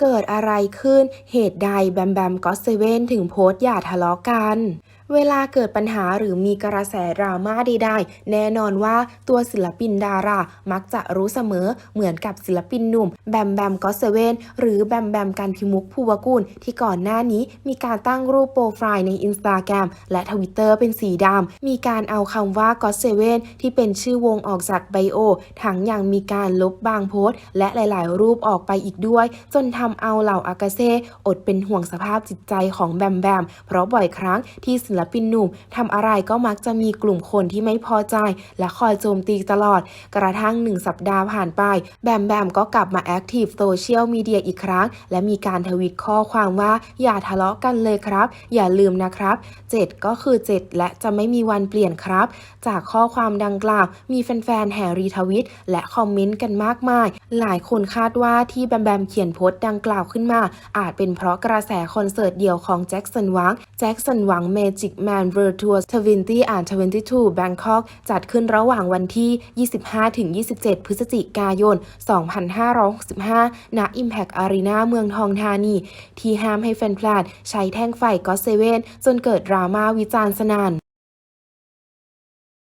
เกิดอะไรขึ้นเหตุใดแบมแบมก็เซเว่นถึงโพสต์อย่าทะเลาะกัน เวลาเกิดปัญหาหรือมีกระแสดราม่าใดๆ แน่นอนว่าตัวศิลปินดารา มักจะรู้เสมอเหมือนกับศิลปินหนุ่ม แบมแบมก็เซเว่นหรือแบมแบมกันพิมุกภูวกุลที่ก่อนหน้านี้มีการตั้งรูปโปรไฟล์ในอินสตาแกรมและทวิตเตอร์เป็นสีดำ มีการเอาคำว่าก็เซเว่นที่เป็นชื่อวงออกจากไบโอ ทั้งยังมีการลบบางโพสต์ และหลายๆ รูปออกไปอีกด้วย จนทำเอาเหล่าอากาเซ่อดเป็นห่วงสภาพจิตใจของแบมแบมเพราะบ่อยครั้งที่ศิลปินหนุ่มทำอะไรก็มักจะมีกลุ่มคนที่ไม่พอใจ และคอยโจมตีตลอด กระทั่งหนึ่งสัปดาห์ผ่านไป แบมแบมก็กลับมาแอคทีฟโซเชียลมีเดียอีกครั้ง และมีการทวิตข้อความว่า อย่าทะเลาะกันเลยครับ อย่าลืมนะครับ 7 ก็คือ 7 และจะไม่มีวันเปลี่ยนครับ จากข้อความดังกล่าว มีแฟนๆแห่รีทวิต และคอมเมนต์กันมากมาย หลายคนคาดว่าที่แบมแบมเขียนโพสต์ดังกล่าวขึ้นมา อาจเป็นเพราะกระแสคอนเสิร์ตเดี่ยวของแจ็คสันหวังแจ็คสันหวังเมจิ Magic Man World Tour 20 and 22 Bangkok จัดขึ้นระหว่างวันที่ 25-27 พฤศจิกายน 2565 ณ Impact Arena เมืองทองธานี ที่ห้ามให้แฟนๆใช้แท่งไฟก็เซเว่นจนเกิดดราม่าวิจารณ์สนั่น